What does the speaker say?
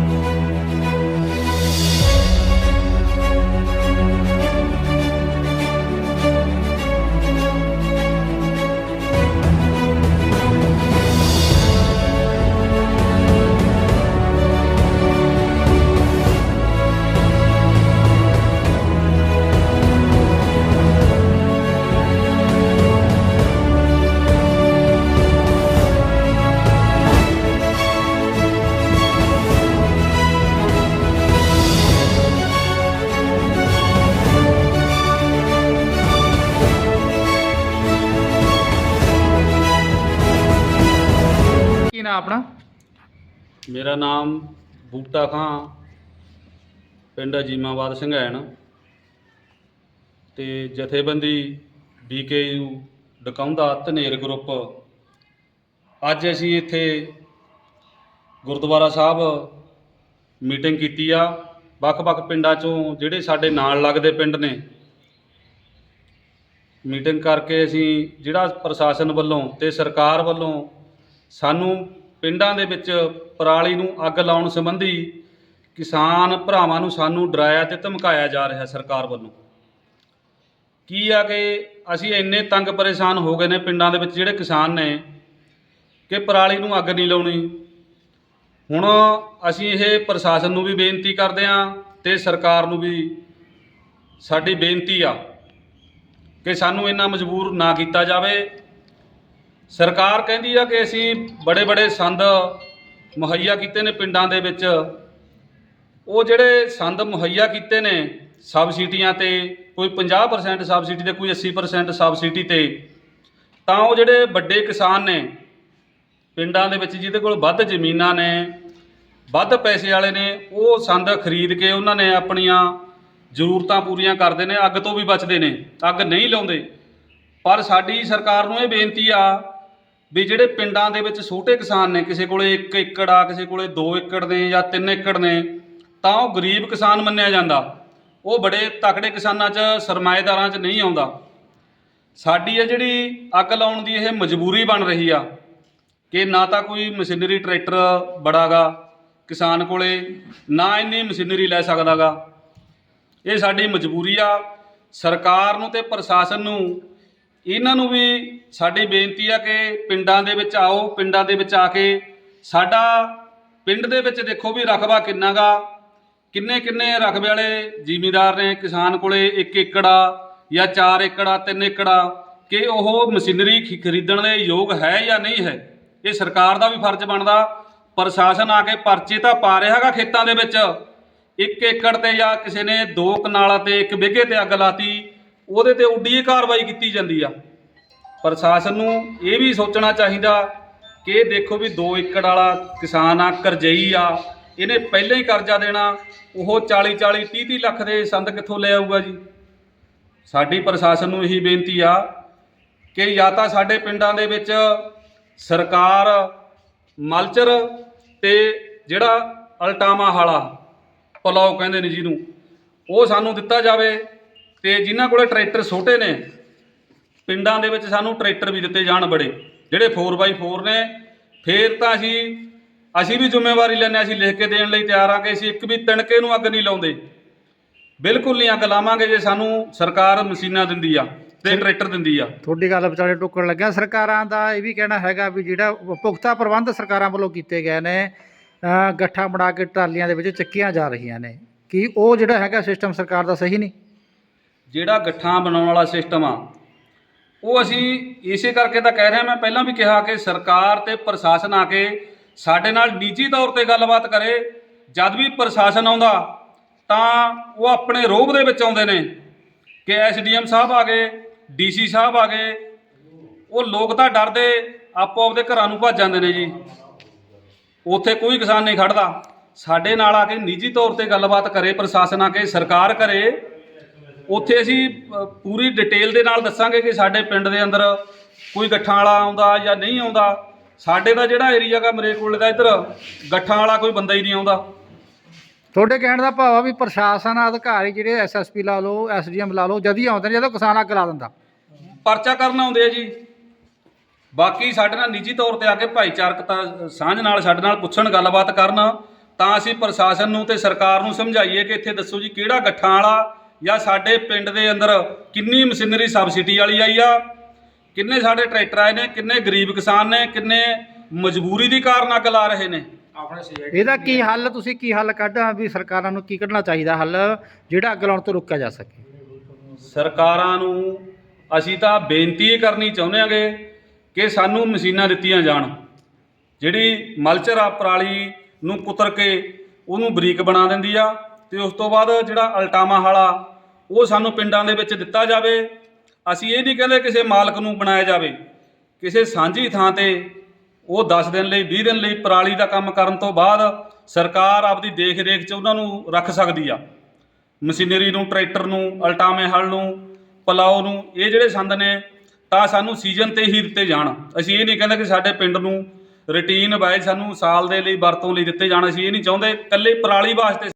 Bye. ਆਪਣਾ? ਮੇਰਾ ਨਾਮ ਬੂਟਾ ਖਾਂ, ਪਿੰਡ ਅਜੀਮਾਬਾਦ ਸੰਘੈਣ। ਤੇ ਜਥੇਬੰਦੀ ਬੀਕੇਯੂ ਡਕਾਉਂਦਾ ਧਨੇਰ ਗਰੁੱਪ। ਅੱਜ ਅਸੀਂ ਇੱਥੇ ਗੁਰਦੁਆਰਾ ਸਾਹਿਬ ਮੀਟਿੰਗ ਕੀਤੀ ਆ। ਵੱਖ-ਵੱਖ ਪਿੰਡਾਂ ਚੋਂ ਜਿਹੜੇ ਸਾਡੇ ਨਾਲ ਲੱਗਦੇ ਪਿੰਡ ਨੇ, ਮੀਟਿੰਗ ਕਰਕੇ ਅਸੀਂ ਜਿਹੜਾ ਪ੍ਰਸ਼ਾਸਨ ਵੱਲੋਂ ਤੇ ਸਰਕਾਰ ਵੱਲੋਂ ਸਾਨੂੰ ਪਿੰਡਾਂ ਦੇ ਵਿੱਚ ਪਰਾਲੀ ਨੂੰ ਅੱਗ ਲਾਉਣ ਸੰਬੰਧੀ ਕਿਸਾਨ ਭਰਾਵਾਂ ਨੂੰ ਸਾਨੂੰ ਡਰਾਇਆ ਤੇ ਧਮਕਾਇਆ ਜਾ ਰਿਹਾ ਸਰਕਾਰ ਵੱਲੋਂ। ਕੀ ਆ ਕਿ ਅਸੀਂ ਇੰਨੇ ਤੰਗ ਪਰੇਸ਼ਾਨ ਹੋ ਗਏ ਨੇ ਪਿੰਡਾਂ ਦੇ ਵਿੱਚ ਜਿਹੜੇ ਕਿਸਾਨ ਨੇ ਕਿ ਪਰਾਲੀ ਨੂੰ ਅੱਗ ਨਹੀਂ ਲਾਉਣੀ। ਹੁਣ ਅਸੀਂ ਇਹ ਪ੍ਰਸ਼ਾਸਨ ਨੂੰ ਵੀ ਬੇਨਤੀ ਕਰਦੇ ਹਾਂ ਤੇ ਸਰਕਾਰ ਨੂੰ ਵੀ ਸਾਡੀ ਬੇਨਤੀ ਆ ਕਿ ਸਾਨੂੰ ਇੰਨਾ ਮਜਬੂਰ ਨਾ ਕੀਤਾ ਜਾਵੇ। ਸਰਕਾਰ ਕਹਿੰਦੀ ਆ ਕਿ ਅਸੀਂ ਬੜੇ ਬੜੇ ਸੰਦ ਮੁਹੱਈਆ ਕੀਤੇ ਨੇ ਪਿੰਡਾਂ ਦੇ ਵਿੱਚ। ਉਹ ਜਿਹੜੇ ਸੰਦ ਮੁਹੱਈਆ ਕੀਤੇ ਨੇ ਸਬਸਿਡੀਆਂ ਤੇ, ਕੋਈ 50% ਸਬਸਿਡੀ ਤੇ, ਕੋਈ 80% ਸਬਸਿਡੀ ਤੇ, ਤਾਂ ਉਹ ਜਿਹੜੇ ਵੱਡੇ ਕਿਸਾਨ ਨੇ ਪਿੰਡਾਂ ਦੇ ਵਿੱਚ ਜਿਹਦੇ ਕੋਲ ਵੱਧ ਜ਼ਮੀਨਾਂ ਨੇ, ਵੱਧ ਪੈਸੇ ਵਾਲੇ ਨੇ, ਉਹ ਸੰਦ ਖਰੀਦ ਕੇ ਉਹਨਾਂ ਨੇ ਆਪਣੀਆਂ ਜ਼ਰੂਰਤਾਂ ਪੂਰੀਆਂ ਕਰਦੇ ਨੇ, ਅੱਗ ਤੋਂ ਵੀ ਬਚਦੇ ਨੇ, ਅੱਗ ਨਹੀਂ ਲਾਉਂਦੇ। ਪਰ ਸਾਡੀ ਸਰਕਾਰ ਨੂੰ ਇਹ ਬੇਨਤੀ ਆ ਵੀ ਜਿਹੜੇ ਪਿੰਡਾਂ ਦੇ ਵਿੱਚ ਛੋਟੇ ਕਿਸਾਨ ਨੇ, ਕਿਸੇ ਕੋਲੇ 1 ਏਕੜ ਆ, ਕਿਸੇ ਕੋਲੇ 2 ਏਕੜ ਨੇ ਜਾਂ 3 ਏਕੜ ਨੇ, ਤਾਂ ਉਹ ਗਰੀਬ ਕਿਸਾਨ ਮੰਨਿਆ ਜਾਂਦਾ। ਉਹ ਬੜੇ ਤਕੜੇ ਕਿਸਾਨਾਂ 'ਚ ਸਰਮਾਏਦਾਰਾਂ 'ਚ ਨਹੀਂ ਆਉਂਦਾ। ਸਾਡੀ ਇਹ ਜਿਹੜੀ ਅੱਗ ਲਾਉਣ ਦੀ ਇਹ ਮਜਬੂਰੀ ਬਣ ਰਹੀ ਆ ਕਿ ਨਾ ਤਾਂ ਕੋਈ ਮਸ਼ੀਨਰੀ ਟਰੈਕਟਰ ਬੜਾਗਾ ਕਿਸਾਨ ਕੋਲੇ, ਨਾ ਇੰਨੀ ਮਸ਼ੀਨਰੀ ਲੈ ਸਕਦਾਗਾ। ਇਹ ਸਾਡੀ ਮਜਬੂਰੀ ਆ। ਸਰਕਾਰ ਨੂੰ ਤੇ ਪ੍ਰਸ਼ਾਸਨ ਨੂੰ ਇਹਨਾਂ ਨੂੰ ਵੀ ਸਾਡੀ ਬੇਨਤੀ ਆ ਕਿ ਪਿੰਡਾਂ ਦੇ ਵਿੱਚ ਆਓ, ਪਿੰਡਾਂ ਦੇ ਵਿੱਚ ਆ ਕੇ ਸਾਡਾ ਪਿੰਡ ਦੇ ਵਿੱਚ ਦੇਖੋ ਵੀ ਰਕਬਾ ਕਿੰਨਾਗਾ ਕਿੰਨੇ ਕਿੰਨੇ ਰਕਬੇ ਵਾਲੇ ਜ਼ਿਮੀਦਾਰ ਨੇ ਕਿਸਾਨ ਕੋਲੇ 1 ਏਕੜ ਆ ਜਾਂ 4 ਏਕੜ ਆ 3 ਏਕੜ ਆ ਕਿ ਉਹ ਮਸ਼ੀਨਰੀ ਖੀ- ਖਰੀਦਣ ਦੇ ਯੋਗ ਹੈ ਜਾਂ ਨਹੀਂ ਹੈ, ਇਹ ਸਰਕਾਰ ਦਾ ਵੀ ਫਰਜ਼ ਬਣਦਾ। ਪ੍ਰਸ਼ਾਸਨ ਆ ਕੇ ਪਰਚੇ ਤਾਂ ਪਾ ਰਿਹਾ ਹੈਗਾ ਖੇਤਾਂ ਦੇ ਵਿੱਚ। 1 ਏਕੜ ਤੇ ਜਾਂ ਕਿਸੇ ਨੇ ਦੋ ਕਨਾਲਾਂ ਤੇ ਇੱਕ ਵਿਗੇ ਤੇ ਅੱਗ ਲਾਤੀ ਉਹਦੇ ਤੇ ਉੱਡੀ ਹੀ ਕਾਰਵਾਈ ਕੀਤੀ ਜਾਂਦੀ ਆ। ਪ੍ਰਸ਼ਾਸਨ ਨੂੰ ਇਹ ਵੀ ਸੋਚਣਾ ਚਾਹੀਦਾ ਕਿ ਇਹ ਦੇਖੋ ਵੀ 2 ਏਕੜ ਵਾਲਾ ਕਿਸਾਨ ਆ, ਕਰਜ਼ਈ ਆ, ਇਹਨੇ ਪਹਿਲਾਂ ਹੀ ਕਰਜ਼ਾ ਦੇਣਾ, ਉਹ 40 40 30 30 ਲੱਖ ਦੇ ਸੰਦ ਕਿੱਥੋਂ ਲੈ ਆਊਗਾ ਜੀ? ਸਾਡੀ ਪ੍ਰਸ਼ਾਸਨ ਨੂੰ ਇਹੀ ਬੇਨਤੀ ਆ ਕਿ ਜਾਂ ਤਾਂ ਸਾਡੇ ਪਿੰਡਾਂ ਦੇ ਵਿੱਚ ਸਰਕਾਰ, ਮਲਚਰ ਤੇ ਜਿਹੜਾ ਅਲਟਾਮਾ ਹਾਲਾ, ਪਲਾਓ ਕਹਿੰਦੇ ਨੇ ਜਿਹਨੂੰ, ਉਹ ਸਾਨੂੰ ਦਿੱਤਾ ਜਾਵੇ ਤੇ ਜਿਨ੍ਹਾਂ ਕੋਲੇ ਟਰੈਕਟਰ ਛੋਟੇ ਨੇ ਪਿੰਡਾਂ ਦੇ ਵਿੱਚ ਸਾਨੂੰ ਟਰੈਕਟਰ ਵੀ ਦਿੱਤੇ ਜਾਣ ਬੜੇ। ਜਿਹੜੇ 4x4 ਨੇ ਫੇਰ ਤਾਂ ਅਸੀਂ ਅਸੀਂ ਵੀ ਜ਼ਿੰਮੇਵਾਰੀ ਲੈਂਦੇ ਅਸੀਂ ਲਿਖ ਕੇ ਦੇਣ ਲਈ ਤਿਆਰ ਆ ਕਿ ਅਸੀਂ ਇੱਕ ਵੀ ਤਿਣਕੇ ਨੂੰ ਅੱਗ ਨਹੀਂ ਲਾਉਂਦੇ। ਬਿਲਕੁਲ ਨਹੀਂ ਅੱਗ ਲਾਵਾਂਗੇ ਜੇ ਸਾਨੂੰ ਸਰਕਾਰ ਮਸ਼ੀਨਾਂ ਦਿੰਦੀ ਆ ਤੇ ਟਰੈਕਟਰ ਦਿੰਦੀ ਆ। ਤੁਹਾਡੀ ਗੱਲ ਵਿਚਾਲੇ ਟੁੱਕਣ ਲੱਗਿਆ। ਸਰਕਾਰਾਂ ਦਾ ਇਹ ਵੀ ਕਹਿਣਾ ਹੈਗਾ ਵੀ ਜਿਹੜਾ ਪੁਖਤਾ ਪ੍ਰਬੰਧ ਸਰਕਾਰਾਂ ਵੱਲੋਂ ਕੀਤੇ ਗਏ ਨੇ ਅ, ਗੱਠਾਂ ਬਣਾ ਕੇ ਟਰਾਲੀਆਂ ਦੇ ਵਿੱਚ ਚੱਕੀਆਂ ਜਾ ਰਹੀਆਂ ਨੇ। ਕੀ ਉਹ ਜਿਹੜਾ ਹੈਗਾ ਸਿਸਟਮ ਸਰਕਾਰ ਦਾ ਸਹੀ ਨਹੀਂ? ਜਿਹੜਾ ਗੱਠਾਂ ਬਣਾਉਣ ਵਾਲਾ ਸਿਸਟਮ ਆ, ਉਹ ਅਸੀਂ ਇਸੇ ਕਰਕੇ ਤਾਂ ਕਹਿ ਰਿਹਾ, ਮੈਂ ਪਹਿਲਾਂ ਵੀ ਕਿਹਾ ਕਿ ਸਰਕਾਰ ਤੇ ਪ੍ਰਸ਼ਾਸਨ ਆ ਕੇ ਸਾਡੇ ਨਾਲ ਨਿੱਜੀ ਤੌਰ ਤੇ ਗੱਲਬਾਤ ਕਰੇ, ਜਦ ਵੀ ਪ੍ਰਸ਼ਾਸਨ ਆਉਂਦਾ, ਤਾਂ ਉਹ ਆਪਣੇ ਰੋਬ ਦੇ ਵਿੱਚ ਆਉਂਦੇ ਨੇ। ਕਿ ਐਸਡੀਐਮ ਸਾਹਿਬ ਆ ਗਏ, ਡੀਸੀ ਸਾਹਿਬ ਆ ਗਏ, ਉਹ ਲੋਕ ਤਾਂ ਡਰਦੇ, ਆਪੋ ਆਪਦੇ ਘਰਾਂ ਨੂੰ ਭੱਜ ਜਾਂਦੇ ਨੇ ਜੀ। ਉੱਥੇ ਕੋਈ ਕਿਸਾਨ ਨਹੀਂ ਖੜਦਾ। ਸਾਡੇ ਨਾਲ ਆ ਕੇ ਨਿੱਜੀ ਤੌਰ ਤੇ ਗੱਲਬਾਤ ਕਰੇ, ਪ੍ਰਸ਼ਾਸਨ ਆ ਕੇ ਸਰਕਾਰ ਕਰੇ ਉੱਥੇ ਅਸੀਂ ਅ, ਪੂਰੀ ਡਿਟੇਲ ਦੇ ਨਾਲ ਦੱਸਾਂਗੇ ਕਿ ਸਾਡੇ ਪਿੰਡ ਦੇ ਅੰਦਰ ਕੋਈ ਗੱਠਾਂ ਵਾਲਾ ਆਉਂਦਾ ਜਾਂ ਨਹੀਂ ਆਉਂਦਾ। ਸਾਡੇ ਦਾ ਜਿਹੜਾ ਏਰੀਆ ਗਾ ਮਰੇਕੋਲੇ ਦਾ ਇੱਧਰ ਗੱਠਾਂ ਵਾਲਾ ਕੋਈ ਬੰਦਾ ਹੀ ਨਹੀਂ ਆਉਂਦਾ। ਤੁਹਾਡੇ ਕਹਿਣ ਦਾ ਭਾਵ ਆ ਵੀ ਪ੍ਰਸ਼ਾਸਨ ਅਧਿਕਾਰੀ ਜਿਹੜੇ ਐਸਐਸਪੀ ਲਾ ਲਓ ਐਸਡੀਐਮ ਲਾ ਲਓ ਜਦ ਹੀ ਆਉਂਦੇ ਨੇ ਜਦੋਂ ਕਿਸਾਨ ਅੱਗ ਲਾ ਦਿੰਦਾ। ਪਰਚਾ ਕਰਨ ਆਉਂਦੇ ਆ ਜੀ। ਬਾਕੀ ਸਾਡੇ ਨਾਲ ਨਿੱਜੀ ਤੌਰ ਤੇ ਆ ਕੇ ਭਾਈਚਾਰਕਤਾ ਸਾਂਝ ਨਾਲ ਸਾਡੇ ਨਾਲ ਪੁੱਛਣ ਗੱਲਬਾਤ ਕਰਨ। ਤਾਂ ਅਸੀਂ ਪ੍ਰਸ਼ਾਸਨ ਨੂੰ ਤੇ ਸਰਕਾਰ ਨੂੰ ਸਮਝਾਈਏ ਕਿ ਇੱਥੇ ਦੱਸੋ ਜੀ ਕਿਹੜਾ ਗੱਠਾਂ ਵਾਲਾ ਜਾਂ ਸਾਡੇ ਪਿੰਡ ਦੇ ਅੰਦਰ ਕਿੰਨੀ ਮਸ਼ੀਨਰੀ ਸਬਸਿਡੀ ਵਾਲੀ ਆਈ ਆ? ਕਿੰਨੇ ਸਾਡੇ ਟਰੈਕਟਰ ਆਏ ਨੇ ਕਿੰਨੇ ਗਰੀਬ ਕਿਸਾਨ ਨੇ ਕਿੰਨੇ ਮਜਬੂਰੀ ਦੀ ਕਾਰਨ ਅੱਗ ਲਾ ਰਹੇ ਨੇ? ਇਹਦਾ ਕੀ ਹੱਲ ਤੁਸੀਂ ਕੀ ਹੱਲ ਕੱਢਾਂ ਵੀ ਸਰਕਾਰਾਂ ਨੂੰ ਕੀ ਕੱਢਣਾ ਚਾਹੀਦਾ ਹੱਲ ਜਿਹੜਾ ਅੱਗ ਲਾਉਣ ਤੋਂ ਰੋਕਿਆ ਜਾ ਸਕੇ? ਸਰਕਾਰਾਂ ਨੂੰ ਅਸੀਂ ਤਾਂ ਬੇਨਤੀ ਇਹ ਕਰਨੀ ਚਾਹੁੰਦੇ ਹਾਂਗੇ ਕਿ ਸਾਨੂੰ ਮਸ਼ੀਨਾਂ ਦਿੱਤੀਆਂ ਜਾਣ। ਜਿਹੜੀ ਮਲਚਰ ਆ ਪਰਾਲੀ ਨੂੰ ਕੁਤਰ ਕੇ ਉਹਨੂੰ ਬਰੀਕ ਬਣਾ ਦਿੰਦੀ ਆ ਤੇ ਉਸ ਤੋਂ ਬਾਅਦ ਜਿਹੜਾ ਅਲਟਾਮਾ ਵਾਲਾ ਉਹ ਸਾਨੂੰ ਪਿੰਡਾਂ ਦੇ ਵਿੱਚ ਦਿੱਤਾ ਜਾਵੇ। ਅਸੀਂ ਇਹ ਨਹੀਂ ਕਹਿੰਦੇ ਕਿਸੇ ਮਾਲਕ ਨੂੰ ਬਣਾਇਆ ਜਾਵੇ। ਕਿਸੇ ਸਾਂਝੀ ਥਾਂ ਤੇ ਉਹ 10 ਦਿਨ ਲਈ 20 ਦਿਨ ਲਈ ਪਰਾਲੀ ਦਾ ਕੰਮ ਕਰਨ ਤੋਂ ਬਾਅਦ ਸਰਕਾਰ ਆਪਦੀ ਦੇਖ ਰੇਖ 'ਚ ਉਹਨਾਂ ਨੂੰ ਰੱਖ ਸਕਦੀ ਆ। ਮਸ਼ੀਨਰੀ ਨੂੰ, ਟਰੈਕਟਰ ਨੂੰ ਅਲਟਾਮੇ ਹਲ ਨੂੰ, ਪਲਾਓ ਨੂੰ, ਇਹ ਜਿਹੜੇ ਸੰਦ ਨੇ, ਤਾਂ ਸਾਨੂੰ ਸੀਜ਼ਨ ਤੇ ਹੀ ਦਿੱਤੇ ਜਾਣ। ਅਸੀਂ ਇਹ ਨਹੀਂ ਕਹਿੰਦੇ ਕਿ ਸਾਡੇ ਪਿੰਡ ਨੂੰ ਰੂਟੀਨ ਵਾਈਜ਼ ਸਾਨੂੰ ਸਾਲ ਦੇ ਲਈ, ਵਰਤੋਂ ਲਈ ਦਿੱਤੇ ਜਾਣ। ਅਸੀਂ ਇਹ ਨਹੀਂ ਚਾਹੁੰਦੇ ਇਕੱਲੇ ਪਰਾਲੀ ਵਾਸਤੇ